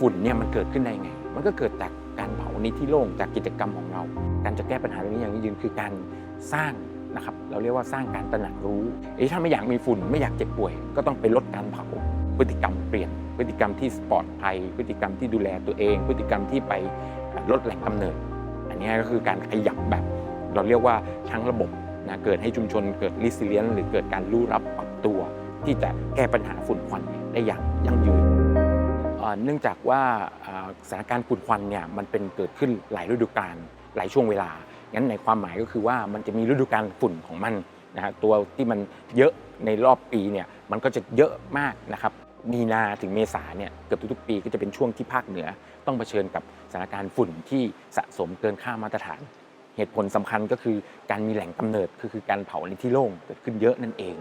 ฝุ่นเนี่ยมันเกิดขึ้นได้ไง มันก็เกิดจากการเผาในที่โล่งจากกิจกรรมของเรา การจะแก้ปัญหาเรื่องนี้อย่างยืนคือการสร้างนะครับ เราเรียกว่าสร้างการตระหนักรู้เอ้ยถ้าไม่อยากมีฝุ่นไม่อยากเจ็บป่วย ก็ต้องไปลดการเผาพฤติกรรมเปลี่ยน พฤติกรรมที่ปลอดภัย พฤติกรรมที่ดูแลตัวเอง พฤติกรรมที่ไปลดแหล่งกำเนิด อันนี้ก็คือการขยับแบบ เราเรียกว่าทั้งระบบนะเกิดให้ชุมชนเกิด resilience หรือเกิดการรู้รับปรับตัว ที่จะแก้ปัญหาฝุ่นควันได้อย่างยั่งยืน เนื่องจากว่าสถานการณ์ฝุ่นควันเนี่ยมันเป็นเกิดขึ้นหลายฤดูกาลหลายช่วงเวลา งั้นในความหมายก็คือว่ามันจะมีฤดูกาลฝุ่นของมันนะฮะตัวที่มันเยอะในรอบปีเนี่ยมันก็จะเยอะมากนะครับมีนาถึงเมษาเนี่ยเกือบทุกๆปีก็จะเป็นช่วงที่ภาคเหนือ ต้องเผชิญกับสถานการณ์ฝุ่นที่สะสมเกินค่ามาตรฐาน เหตุผลสำคัญก็คือการมีแหล่งกำเนิดคือการเผาในที่โล่งเกิดขึ้นเยอะนั่นเอง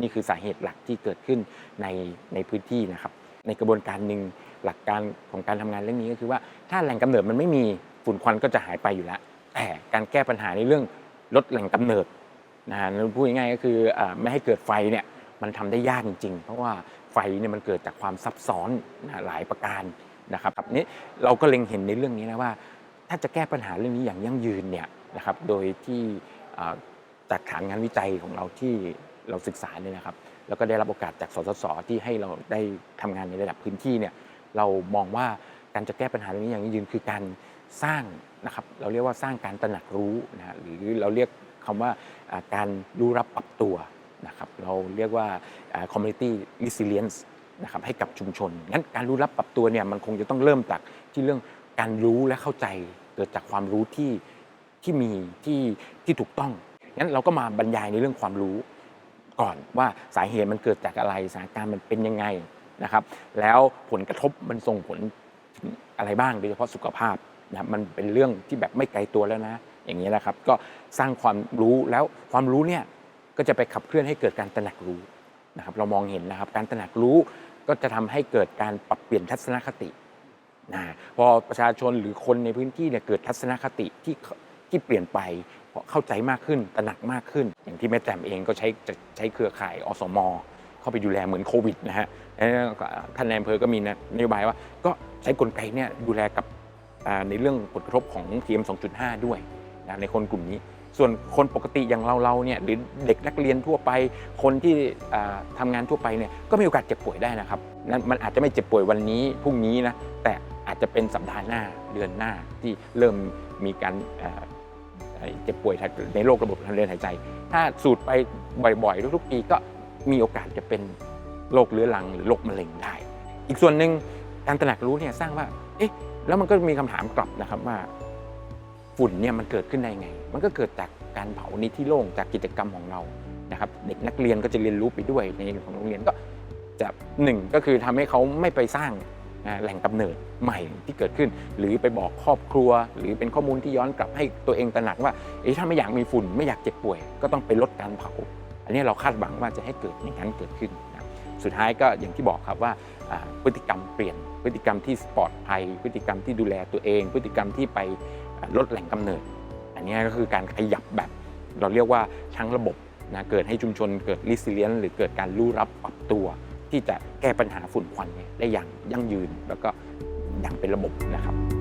นี่คือสาเหตุหลักที่เกิดขึ้นในในพื้นที่นะครับ ในกระบวนการหนึ่งหลักการของการทำงานเรื่องนี้ก็คือว่าถ้าแหล่งกำเนิดมันไม่มีฝุ่นควันก็จะหายไปอยู่แล้ว แต่การแก้ปัญหาในเรื่องลดแหล่งกำเนิดนะฮะพูดง่ายๆก็คือไม่ให้เกิดไฟเนี่ยมันทำได้ยากจริงๆ เพราะว่าไฟเนี่ยมันเกิดจากความซับซ้อนนะหลายประการนะครับนี่เราก็เล็งเห็นในเรื่องนี้นะว่า ถ้าจะแก้ปัญหาเรื่องนี้อย่างยั่งยืนเนี่ยนะครับโดยที่จากฐานงานวิจัยของเราที่เราศึกษาเนี่ยนะครับ แล้วก็ได้รับโอกาสจากสสสที่ให้เราได้ทำงานในระดับพื้นที่เนี่ยเรามองว่าการจะแก้ปัญหาเรื่องนี้อย่างยืนคือการสร้างนะครับเราเรียกว่าสร้างการตระหนักรู้นะฮะหรือเราเรียกคำว่าอ่าการรู้รับปรับตัวนะครับเราเรียกว่าอ่า community resilience นะครับให้กับชุมชน งั้นการรู้รับปรับตัวเนี่ยมันคงจะต้องเริ่มจากที่เรื่องการรู้และเข้าใจเกิดจากความรู้ที่ที่มีที่ที่ถูกต้องงั้นเราก็มาบรรยายในเรื่องความรู้ ก่อนว่าสาเหตุมันเกิดจากอะไรสถานการณ์มันเป็นยังไงนะครับ แล้วผลกระทบมันส่งผลอะไรบ้างโดยเฉพาะสุขภาพนะมันเป็นเรื่องที่แบบไม่ไกลตัวแล้วนะ อย่างนี้นะครับ ก็สร้างความรู้แล้วความรู้เนี่ยก็จะไปขับเคลื่อนให้เกิดการตระหนักรู้นะครับ เรามองเห็นนะครับ การตระหนักรู้ก็จะทำให้เกิดการปรับเปลี่ยนทัศนคตินะพอประชาชนหรือคนในพื้นที่เนี่ยเกิดทัศนคติที่ที่เปลี่ยนไป เข้าใจมากขึ้นตระหนักมากขึ้น อย่างที่แม่แจ่มเองก็ใช้จะใช้เครือข่ายอสมเข้าไปดูแลเหมือนโควิดนะฮะท่านนายอำเภอก็มีนโยบายว่า ก็ใช้กลไกเนี่ยดูแลกับในเรื่องผลกระทบของ PM 2.5 ด้วยนะในคนกลุ่มนี้ ส่วนคนปกติอย่างเราเราเนี่ยหรือเด็กนักเรียนทั่วไป คนที่อ่าทำงานทั่วไปเนี่ยก็มีโอกาสเจ็บป่วยได้นะครับนั่นมันอาจจะไม่เจ็บป่วยวันนี้พรุ่งนี้นะแต่อาจจะเป็นสัปดาห์หน้าเดือนหน้าที่เริ่มมีการ เจ็บป่วยในโรคระบบทางเดินหายใจ ถ้าสูดไปบ่อยๆ ทุกๆ ปีก็มีโอกาสจะเป็นโรคเรื้อรังหรือโรคมะเร็งได้ อีกส่วนหนึ่งการตระหนักรู้เนี่ยสร้างว่า เอ๊ะ แล้วมันก็มีคำถามกลับนะครับว่า ฝุ่นเนี่ยมันเกิดขึ้นได้ไง มันก็เกิดจากการเผาในที่โล่งจากกิจกรรมของเรานะครับ เด็กนักเรียนก็จะเรียนรู้ไปด้วยในของโรงเรียนก็จะหนึ่งก็คือทำให้เขาไม่ไปสร้าง แหล่งกำเนิดใหม่ที่เกิดขึ้น หรือไปบอกครอบครัว หรือเป็นข้อมูลที่ย้อนกลับให้ตัวเองตระหนักว่าเอ๊ะถ้าไม่อยากมีฝุ่นไม่อยากเจ็บป่วย ก็ต้องไปลดการเผา อันนี้เราคาดหวังว่าจะให้เกิดอย่างนั้นเกิดขึ้นนะสุดท้ายก็อย่างที่บอกครับว่าพฤติกรรมเปลี่ยนพฤติกรรมที่ปลอดภัยพฤติกรรมที่ดูแลตัวเอง พฤติกรรมที่ไปลดแหล่งกำเนิด อันนี้ก็คือการขยับแบบ เราเรียกว่าทั้งระบบนะเกิดให้ชุมชนเกิด resilience หรือเกิดการรู้รับปรับตัว ที่จะแก้ปัญหาฝุ่นควันได้อย่างยั่งยืนแล้วก็อย่างเป็นระบบนะครับ